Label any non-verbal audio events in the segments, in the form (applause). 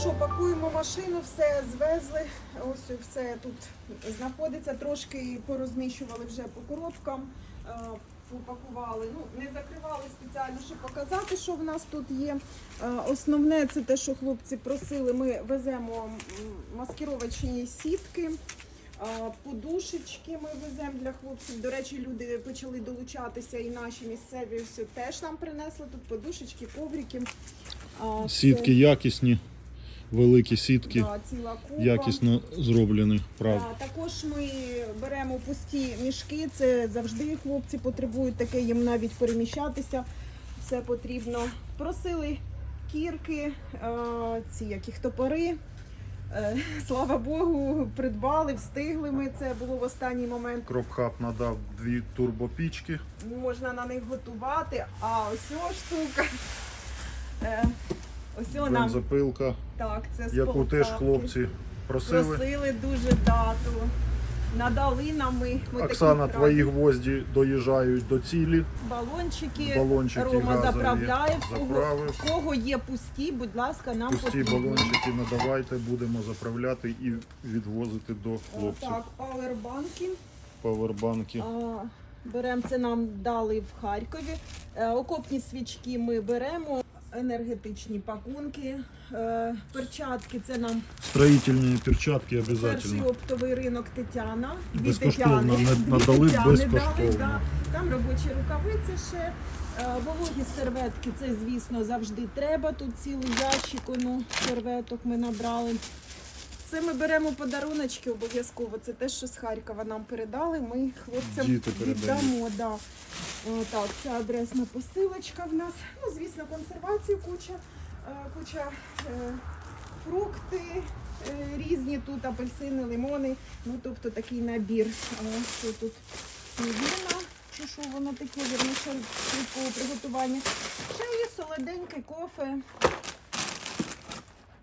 що, пакуємо машину, все звезли. Ось все тут знаходиться. Трошки порозміщували вже по коробкам, е, попакували. Ну, не закривали спеціально, щоб показати, що в нас тут є. Е, Основне це те, що хлопці просили. Ми веземо маскировочні сітки. е, Подушечки ми веземо для хлопців. До речі, люди почали долучатися і наші місцеві все теж нам принесли тут подушечки, коврики. Сітки якісні, великі сітки, Да, ціла якісно зроблені. Правда. Да, також ми беремо пусті мішки. Це завжди хлопці потребують таке, їм навіть переміщатися. Все потрібно. Просили кірки, е, ці яких топори. Е, Слава Богу, придбали, встигли ми. Це було в останній момент. Кропхаб надав дві турбопічки. Можна на них готувати. А ось о штука. Ось нам Бензопилка, так, це яку теж хлопці просили. Просили дуже дату. Надали нам ми, ми Оксана, твої гвозді доїжджають до цілі. балончики. Балончики Рома газові заправляє. Заправив. кого є пусті, будь ласка, нам Пусті потрібно. балончики надавайте, будемо заправляти і відвозити до хлопців. Так, павербанки. Павербанки. Беремо це нам дали в Харкові. Е, Окопні свічки ми беремо. Енергетичні пакунки, е, перчатки це нам Строїтельні перчатки перший оптовий ринок Тетяна. Від Безкоштовно, Тетяни. надали безкоштовно. да. Там робочі рукавиці ще. Е, Вологі серветки, це, звісно, завжди треба. Тут цілий ящик ну, серветок ми набрали. Це ми беремо подаруночки обов'язково. Це те, що з Харкова нам передали. Ми хлопцям Діти передають. віддамо. Да. О, так, це адресна посилочка в нас. Ну, звісно, консервації куча, е, куча е, фрукти е, різні тут, апельсини, лимони. Ну, тобто такий набір. Е, Що тут невірно, чи що воно таке, вірніше швидкого приготування. Ще є солоденький кофе,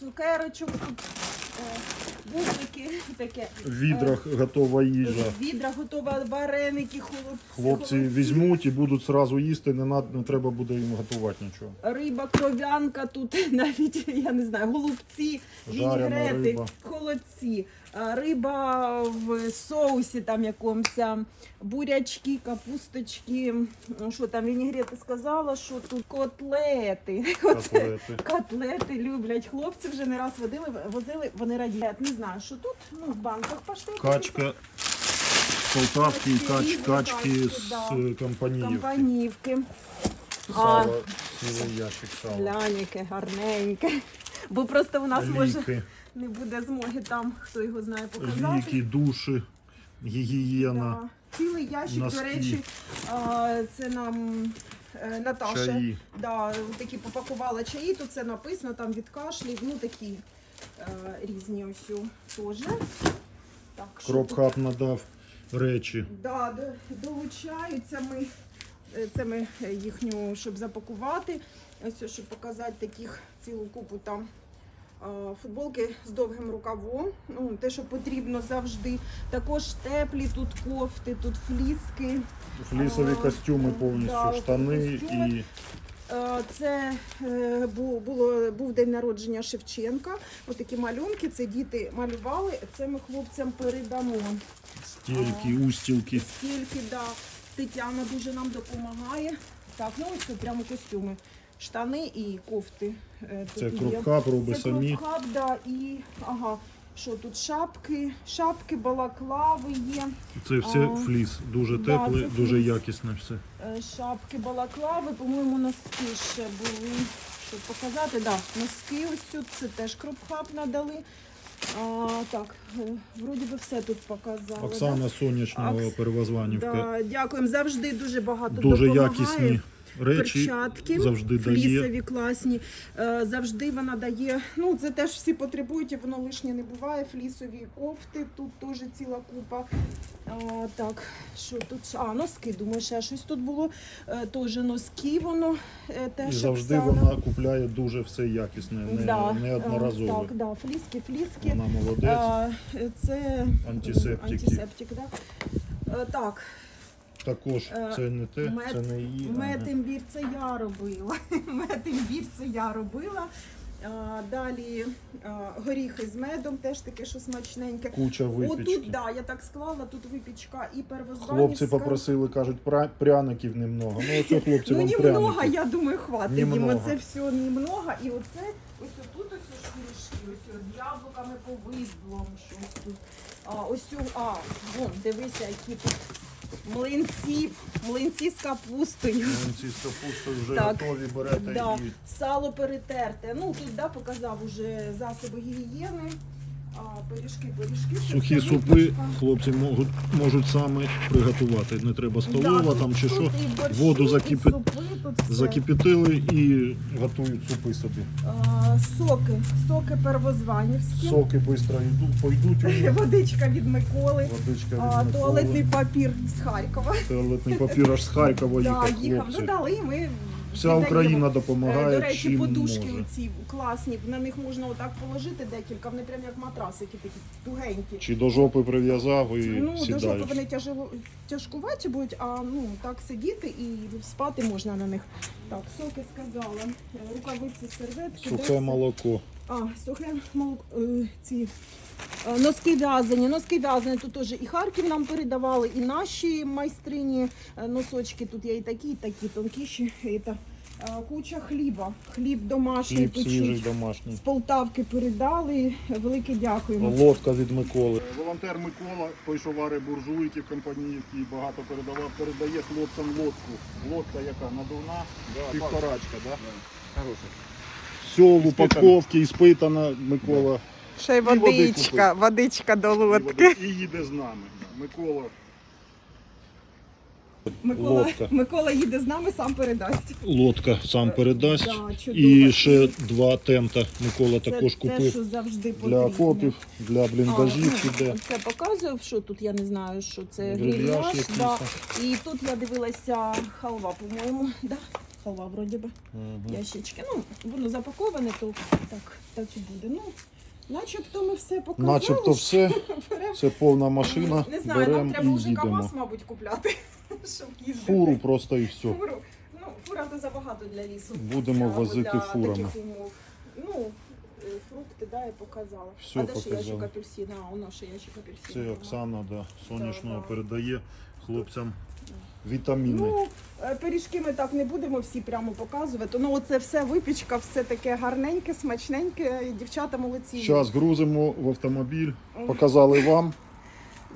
цукерочок тут, е, бублики, (laughs) таке. В відрах готова їжа. Відра готова, вареники, хлопці. Хлопці візьмуть і будуть зразу їсти, не, над- не треба буде їм готувати нічого. Риба, кров'янка, тут (laughs) навіть, я не знаю, голубці, Жарена вінігрети, риба. холодці, риба в соусі там якомусь, бурячки, капусточки, ну, що там вінігрети сказала, що тут котлети. (laughs) Оце Котлети. Котлети люблять. Хлопці вже не раз водили, возили, вони радіють. Не знаю, що тут, ну, в банках паштети. Качка Полтавки і кач, качки з да. е, компаніївки. Компанівки. Сало, цілий ящик сала. Глянь, гарненьке. Бо просто у нас може не буде змоги там, хто його знає, показати. ліки, душі, гігієна, Да. Цілий ящик, носки. до речі, а, це нам е, Наташа чаї. да, такі попакувала чаї, тут це написано там від кашлів, ну такі е, різні ось теж. Так, що тут? Надав речі. Да, до- долучаються ми. е, Це ми їхню, щоб запакувати. Ось, щоб показати таких цілу купу там футболки з довгим рукавом. Ну, те, що потрібно завжди. Також теплі тут кофти, тут фліски. Флісові А, костюми повністю, да, штани костюми. і Е, Це е, було, був день народження Шевченка. Отакі малюнки, це діти малювали, це ми хлопцям передамо. стільки, устілки. Скільки, да. Тетяна дуже нам допомагає. Так, ну ось це прямо костюми. Штани і кофти. е, Це тут є. кропхаб робить Це самі. кропхаб, да, і ага. Що тут шапки, шапки, балаклави є, Це все А, фліс. Дуже да, тепле, це дуже фліс. якісне все. е, шапки, балаклави, по-моєму, носки ще були. Щоб показати, да, носки ось тут, це теж кропхаб надали. А, так, е, вроді би все тут показали. Оксана сонячного Акс- перевозванівка. Да, дякуємо. Завжди дуже багато Дуже допомагає. якісні речі. Перчатки завжди дає. флісові класні. Е, Завжди вона дає. Ну, це теж всі потребують, і воно лишнє не буває. Флісові кофти, тут теж ціла купа. А, так, що тут? А, носки, думаю, ще щось тут було. Е, Теж носки воно е, І завжди Оксана. вона купляє дуже все якісне, не, Да, не е, одноразове. Так, да, фліски, фліски. Вона молодець. А, Це Антисептики. антисептик, да. Е, Так, Також е, це не те, мед- це не її. ага. Медимбір це я робила. (laughs) Медимбір це я робила. А, Далі а, горіхи з медом, теж таке, що смачненьке. Куча випічки. Отут, да, я так склала, тут випічка і первозванівська. Хлопці попросили, кажуть, «Пра- пряників немного. Ну оце хлопці Ну, вам немного, пряники. я думаю, хватить їм. Немного. Оце все немного. І оце, ось тут ось шкірішки, ось ось з яблуками повидлом, щось тут. А, ось, у- а, вон, дивися, які тут млинці, млинці з капустою. Млинці з капустою вже Так. готові, берете Да, і сало перетерте. Ну тут да, показав уже засоби гігієни. Пиріжки, пиріжки. сухі супи хлопці можуть, можуть саме приготувати. Не треба столова, там чи що. Воду закипи-. Закипятили і готують супи собі. А, соки, соки первозванівські. Соки швидко йдуть, пойдуть. у них. (laughs) Водичка від Миколи. Водичка від А, Миколи. туалетний папір з Харкова. Туалетний папір аж з Харкова (laughs) Да, їхав, їхав. хлопці. Ну дали, ми Вся. Україна Е, допомагає, До речі, чим подушки може. оці класні, на них можна отак положити декілька, вони прям як матрасики такі тугенькі. Чи до жопи прив'язав і Ну, до жопи вони тяжело, тяжкуваті будуть, а ну так сидіти і спати можна на них. Так, соки сказала, рукавиці, серветки. Сухе молоко. А, сухе молоко, е, ці е, носки в'язані. Носки в'язані тут теж і Харків нам передавали, і наші майстрині е, носочки. Тут є і такі, і такі тонкіші. І та, куча хліба. Хліб домашній Хліб свіжий печуть. домашній. З Полтавки передали. Велике дякуємо. Лодка від Миколи. Волонтер Микола, той, що варить буржуйки в компанії, який багато передавав, передає хлопцям лодку. Лодка яка? Надувна? Півторачка, да? Хороший. Все, в упаковці, іспитана Микола. Ще й води водичка, водичка до І лодки. води- І їде з нами. Микола. Микола, Лодка. Микола їде з нами, сам передасть. Лодка сам передасть. Да, чудово. І ще два тента Микола Це також те, купив що завжди для окопів, для бліндажів А, чи де. ну, Це показував, що тут я не знаю, що це грильяж. Да. І тут я дивилася халва, по-моєму. Да? Халва вроді би. Мгм. Ящички. Ну, воно запаковане, то так, так і буде. Ну, начебто ми все показали. Начебто все. (laughs) Це повна машина. Не знаю, нам треба і вже їдемо. КАМАЗ, мабуть, купляти, (laughs) щоб їздити. Фуру просто і все. Фуру. Ну, фура то забагато для лісу. Будемо Або возити для фурами. таких умов. Ну, е, фрукти, да, я показала. Все а де ще показала. ящик апельсина? А, воно ще ящик апельсина. Це Оксана, да, да. передає хлопцям вітаміни. Ну, е, пиріжки ми так не будемо всі прямо показувати. Ну, оце все випічка, все таке гарненьке, смачненьке. Дівчата молодці. Зараз грузимо в автомобіль, показали вам.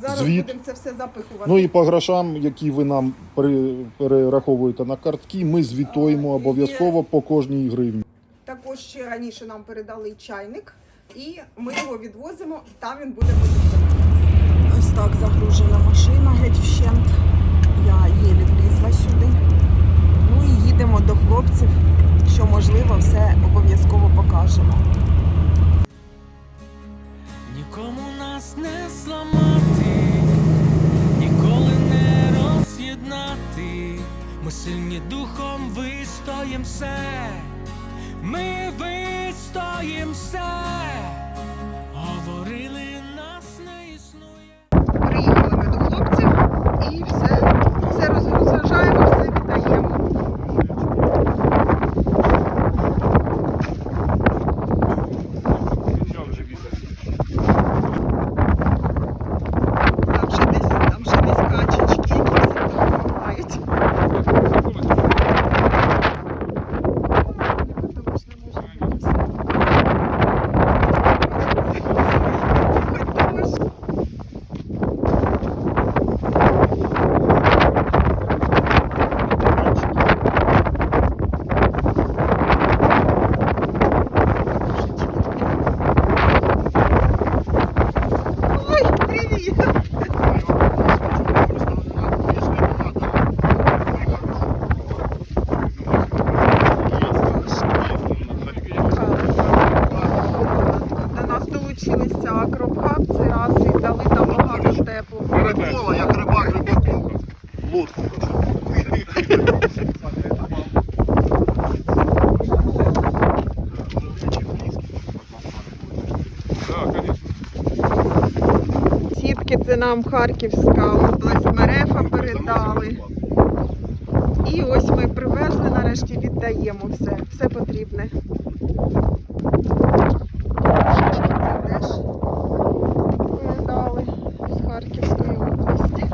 Зараз звіт. будемо це все запихувати. Ну і по грошам, які ви нам перераховуєте на картки, ми звітуємо А, обов'язково по кожній гривні. Також ще раніше нам передали чайник, і ми його відвозимо, і там він буде. Ось так загружена машина, геть вщент. Раз і дали там багато теплого. Микола, як рибак рибаку. Лодку. Сітки це нам Харківська область Мерефа передали. І ось ми привезли, нарешті віддаємо все, все потрібне. Це теж передали з Харківської області.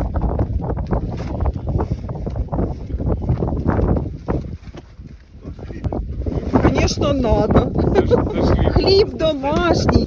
Звісно, надо. Хліб домашній.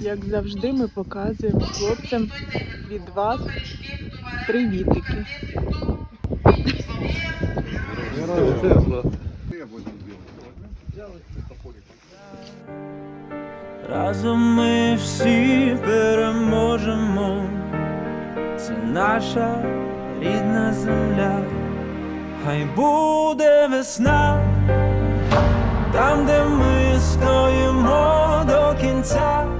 Як завжди, ми показуємо хлопцям від вас привітики. Разом ми всі переможемо. Це наша рідна земля, хай буде весна, там, де ми стоїмо до кінця.